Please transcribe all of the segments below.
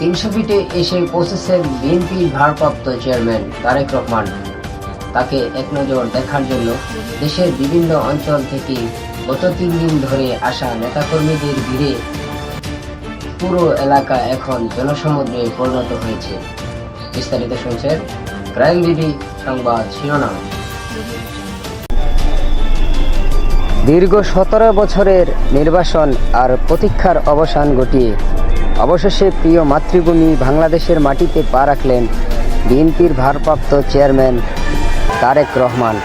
তিনশো ফিটে এসে পৌঁছেছেন বিএনপির ভারপ্রাপ্ত চেয়ারম্যান তারেক রহমান। তাকে এক নজর দেখার জন্য দেশের বিভিন্ন অঞ্চল থেকে গত তিন দিন ধরে আসা নেতাকর্মীদের ভিড়ে পুরো এলাকা এখন জনসমুদ্রে পরিণত হয়েছে। বিস্তারিত শুনছেন ক্রাইম বিডি সংবাদ শিরোনাম। দীর্ঘ সতেরো বছরের নির্বাসন আর প্রতীক্ষার অবসান ঘটিয়ে অবশেষে প্রিয় মাতৃভূমি বাংলাদেশের মাটিতে পা রাখলেন বিএনপির ভারপ্রাপ্ত চেয়ারম্যান তারেক রহমান।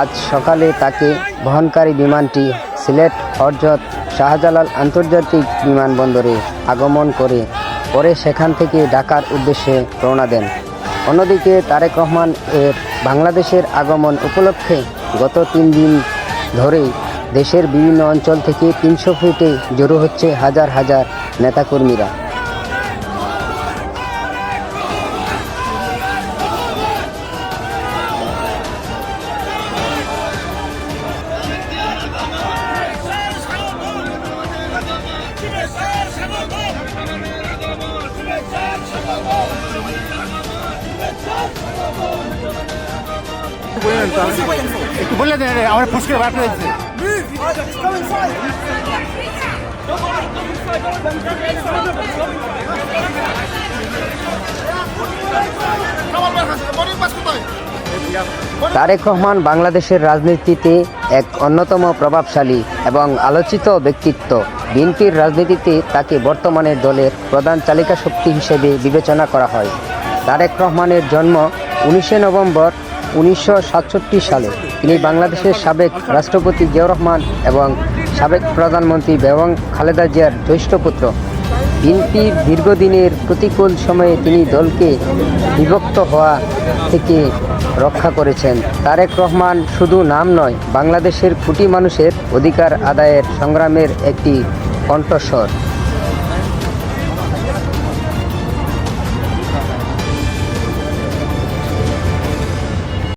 আজ সকালে তাকে বহনকারী বিমানটি সিলেট হরজত শাহজালাল আন্তর্জাতিক বিমানবন্দরে আগমন করে পরে সেখান থেকে ঢাকার উদ্দেশ্যে রওনা দেন। অন্যদিকে তারেক রহমান এর বাংলাদেশের আগমন উপলক্ষে গত তিন দিন ধরেই দেশের বিভিন্ন অঞ্চল থেকে তিনশো ফুটে জড়ো হচ্ছে হাজার হাজার নেতাকর্মীরা। তারেক রহমান বাংলাদেশের রাজনীতিতে এক অন্যতম প্রভাবশালী এবং আলোচিত ব্যক্তিত্ব। বিএনপির রাজনীতিতে তাকে বর্তমানে দলের প্রধান চালিকা শক্তি হিসেবে বিবেচনা করা হয়। তারেক রহমানের জন্ম উনিশে নভেম্বর উনিশশো সাতষট্টি সালে তিনি বাংলাদেশের সাবেক রাষ্ট্রপতি জিয়াউর রহমান এবং সাবেক প্রধানমন্ত্রী বেগম খালেদা জিয়ার জ্যৈষ্ঠ পুত্র। বিএনপির দীর্ঘদিনের প্রতিকূল সময়ে তিনি দলকে বিভক্ত হওয়া থেকে রক্ষা করেছেন। তারেক রহমান শুধু নাম নয়, বাংলাদেশের কোটি মানুষের অধিকার আদায়ের সংগ্রামের একটি কণ্ঠস্বর।